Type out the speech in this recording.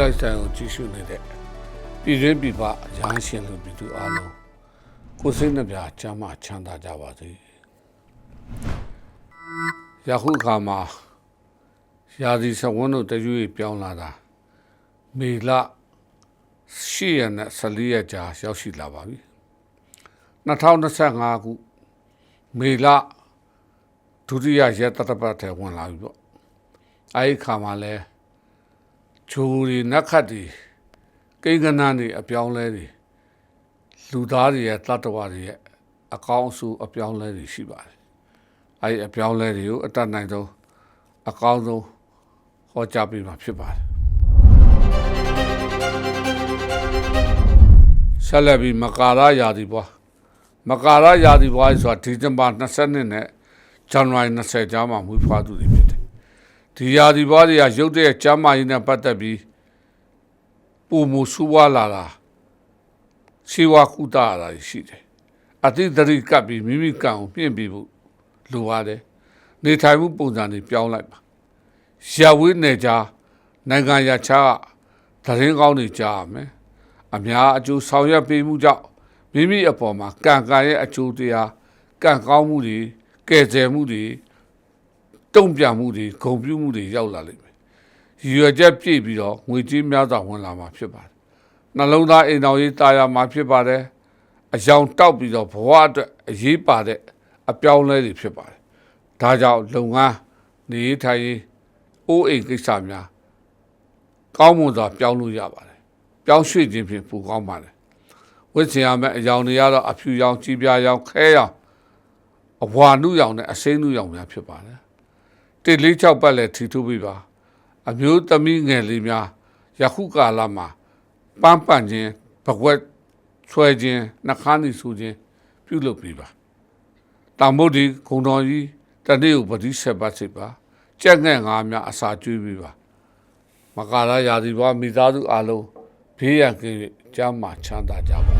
လိုက်စံကိုကြည့်ရှုနေတဲ့ပြည်တွင်းပြည်ပရဟန်းရှင်လူပြည်သူအားလုံးကိုယ်စိတ်နှပြချမ်းသာချမ်းသာကြပါစေယခုအခါမှာရာသီစဝန်းတို့တရွေ့ပြောင်းလာတာမေလ10ရက်နဲ့14ရက်ကြာရောက်ရှိလာပါပြီ2025ခုမေလဒုတိယရက်တတပတ်ထဲဝင်လာပြီပေါ့အဲဒီခါမှာလဲ ဂျိုးတွေနက်ခတ်တွေကိန်းကနန်းတွေအပြောင်းလဲတွေလူသားတွေရဲ့တတ္တဝါတွေရဲ့အကောင်းအဆိုးအပြောင်းလဲတွေရှိပါတယ်အဲဒီအပြောင်းလဲတွေကိုအတတ်နိုင်ဆုံးအကောင်းဆုံးဟောကြားပေးမှာဖြစ်ပါတယ်ဆက်လက်ပြီးမကာရယာဒီဘွားမကာရယာဒီဘွားဆိုတာဒီဇင်ဘာ22နဲ့ဇန်နဝါရီ20ကြားမှာမွေးဖွားသူတွေဖြစ်တယ် ဒီယာဒီဘွားတွေကရုပ်တဲ့ကျမ်းမာရေးနဲ့ပတ်သက်ပြီးပုံမူဆူဝါလာတာရှိဝါကုတာရတာရှိတယ်အတိတ်တရိကပ်ပြီးမိမိကံကိုပြင့်ပြီးဖို့လိုပါတယ်နေထိုင်မှုပုံစံတွေပြောင်းလိုက်ပါရဝေးနေကြနိုင်ငံရခြားသတင်းကောင်းတွေကြားရမယ်အများအကျိုးဆောင်ရွက်ပေးမှုကြောင့်မိမိအပေါ်မှာကံကံရဲ့အကျိုးတရားကံကောင်းမှုတွေကယ်ဆယ်မှုတွေ တုံ့ပြန်မှုတွေဂုဏ်ပြုမှုတွေရောက်လာလိမ့်မယ်ရည်ရွယ်ချက်ပြည့်ပြီးတော့ငွေကြေးများစွာဝင်လာမှာဖြစ်ပါတယ်နှလုံးသားအိမ်တော်ရေးတာယာမှာဖြစ်ပါတယ်အယောင်တောက်ပြီးတော့ဘဝအတွက်အရေးပါတဲ့အပြောင်းအလဲတွေဖြစ်ပါတယ်ဒါကြောင့်လုပ်ငန်းနေထိုင်ရေးအိုးအိမ်ကိစ္စများကောင်းမွန်စွာပြောင်းလို့ရပါတယ်ပြောင်းရွှေ့ခြင်းဖြင့်ပိုကောင်းပါတယ်ဝိဇ္ဇာမဲ့အယောင်တွေကတော့အဖြူရောင်ကြီးပြားရောင်ခဲရောင်အဝါနုရောင်နဲ့အစိမ်းနုရောင်များဖြစ်ပါတယ် တစ်လေးချောက်ပတ်လည်းထီထုပြီးပါအမျိုးသမီးငယ်လေးများယခုကာလမှာပန်းပန့်ခြင်းဘကွက်ဆွဲခြင်းနှခမ်းနီဆူခြင်းပြုလုပ်ပြီးပါတာမုတ်ဒီဂုံတော်ကြီးတနေ့ကိုပတိဆက်ပတ်စိတ်ပါကြက်ငဲ့ငါးများအစာကျွေးပြီးပါမကာရယာဒီဘွားမိသားစုအလုံးဘေးရန်ကင်းကျမ်းမာချမ်းသာကြပါစေ